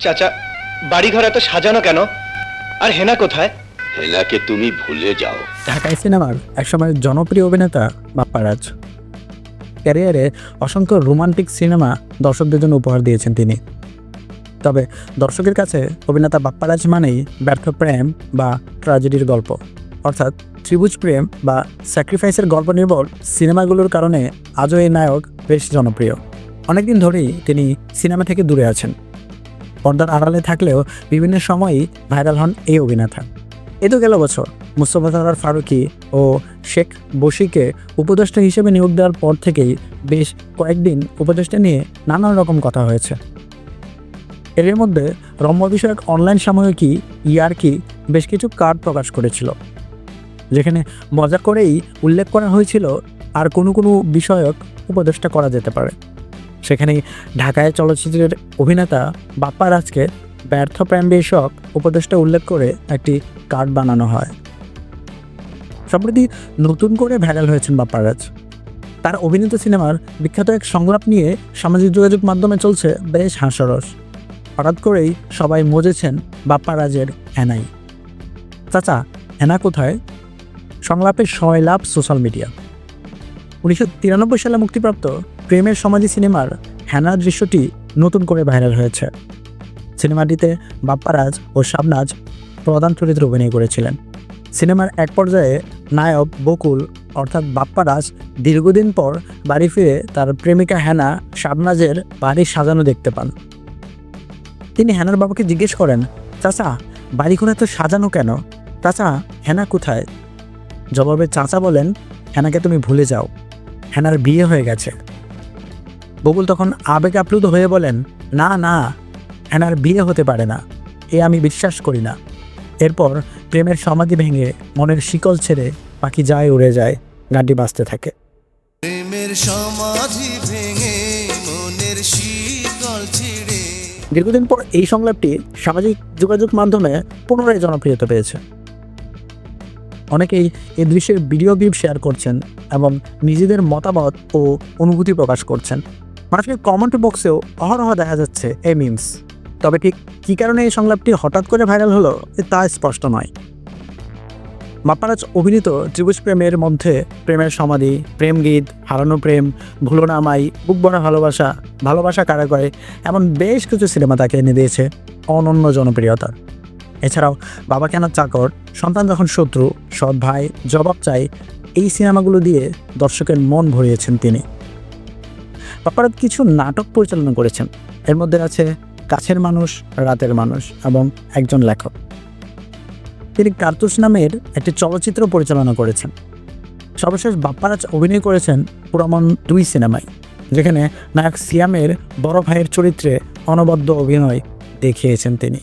চাচা বাড়িঘর এত সাজানো কেন? আর হেনা কোথায়? হেনাকে তুমি ভুলে যাও। ঢাকাই সিনেমার একসময় জনপ্রিয় অভিনেতা বাপ্পারাজ। ক্যারিয়ারে অসংখ্য রোমান্টিক সিনেমা দর্শকদের জন্য উপহার দিয়েছেন তিনি। তবে দর্শকের কাছে অভিনেতা বাপ্পারাজ মানেই ব্যর্থ প্রেম বা ট্র্যাজেডির গল্প। অর্থাৎ ত্রিভুজ প্রেম বা স্যাক্রিফাইসের গল্প নির্ভর সিনেমাগুলোর কারণে আজও এই নায়ক বেশ জনপ্রিয়। অনেকদিন ধরেই তিনি সিনেমা থেকে দূরে আছেন। পর্দার আড়ালে থাকলেও বিভিন্ন সময়ই ভাইরাল হন এই অভিনেতা। এ তো গেল বছর। মুস্তফা সরকার ফারুকি ও শেখ বশিকে উপদেষ্টা হিসেবে নিয়োগ দেওয়ার পর থেকেই বেশ কয়েকদিন উপদেষ্টা নিয়ে নানান রকম কথা হয়েছে। এর মধ্যে রম্য বিষয়ক অনলাইন সাময়িকী ইয়ারকি বেশ কিছু কার্ড প্রকাশ করেছিল। যেখানে মজা করেই উল্লেখ করা হয়েছিল, আর কোনো কোনো বিষয়ক উপদেষ্টা করা যেতে পারে। সেখানেই ঢাকায় চলচ্চিত্রের অভিনেতা বাপ্পা রাজকে ব্যর্থ প্রেম বিষয়ক উপদেষ্টা উল্লেখ করে একটি কার্ড বানানো হয়। সম্প্রতি নতুন করে ভাইরাল হয়েছেন বাপ্পারাজ তার অভিনীত সিনেমার বিখ্যাত এক সংলাপ নিয়ে সামাজিক যোগাযোগ মাধ্যমে চলছে বেশ হাস্যরস। হঠাৎ করেই সবাই মজেছেন বাপ্পারাজের হ্যানাই। চাচা, হ্যানা কোথায়? সংলাপের ছয় লাভ সোশ্যাল মিডিয়া। উনিশশো তিরানব্বই সালে মুক্তিপ্রাপ্ত প্রেমের সমাধি সিনেমার হ্যানা দৃশ্যটি নতুন করে ভাইরাল হয়েছে। সিনেমাটিতে বাপ্পারাজ ও শাবনাজ প্রধান চরিত্রে অভিনয় করেছিলেন। সিনেমার এক পর্যায়ে নায়ক বকুল, অর্থাৎ বাপ্পারাজ, দীর্ঘদিন পর বাড়ি ফিরে তার প্রেমিকা হ্যানা শাবনাজের বাড়ি সাজানো দেখতে পান। তিনি হ্যানার বাবাকে জিজ্ঞেস করেন, চাচা, বাড়িঘর এত সাজানো কেন? চাচা হ্যানা কোথায়? জবাবে চাচা বলেন হ্যানাকে তুমি ভুলে যাও। হ্যানার বিয়ে হয়ে গেছে। বকুল তখন আবেগ আপ্লুত হয়ে বলেন না না হ্যানার বিয়ে হতে পারে না। এ আমি বিশ্বাস করি না। এরপর প্রেমের সমাধি ভেঙে মনের শিকল ছেড়ে পাখি যায় উড়ে যায় গানটি বাঁচতে থাকে। প্রেমের সমাধি ভেঙে মনের শীতল ছিড়ে। দীর্ঘদিন পর এই সংলাপটি সামাজিক যোগাযোগ মাধ্যমে পুনরায় জনপ্রিয়তা পেয়েছে। অনেকেই এই দৃশ্যের ভিডিও ক্লিপ শেয়ার করছেন এবং নিজেদের মতামত ও অনুভূতি প্রকাশ করছেন। মানুষের কমেন্ট বক্সেও অহরহ দেখা যাচ্ছে এই মিমস তবে ঠিক কী কারণে এই সংলাপটি হঠাৎ করে ভাইরাল হলো তা স্পষ্ট নয়। বাপ্পারাজ অভিনীত ত্রিভুজ প্রেমের মধ্যে প্রেমের সমাধি, প্রেম গীত, হারানো প্রেম, ভুলো নামাই বুক ভরা ভালোবাসা ভালোবাসা কারা করে, এমন বেশ কিছু সিনেমা তাকে এনে দিয়েছে অনন্য জনপ্রিয়তা। এছাড়াও বাবা কেন চাকর, সন্তান যখন শত্রু, সৎ ভাই, জবাব চাই, এই সিনেমাগুলো দিয়ে দর্শকের মন ভরিয়েছেন তিনি। বাপ্পারাজ কিছু নাটক পরিচালনা করেছেন। এর মধ্যে আছে কাছের মানুষ, রাতের মানুষ এবং একজন লেখক। তিনি কার্তুস নামের একটি চলচ্চিত্র পরিচালনা করেছেন। সর্বশেষ বাপ্পারাজ অভিনয় করেছেন পুরামন দুই সিনেমায়, যেখানে নায়ক সিয়ামের বড় ভাইয়ের চরিত্রে অনবদ্য অভিনয় দেখিয়েছেন তিনি।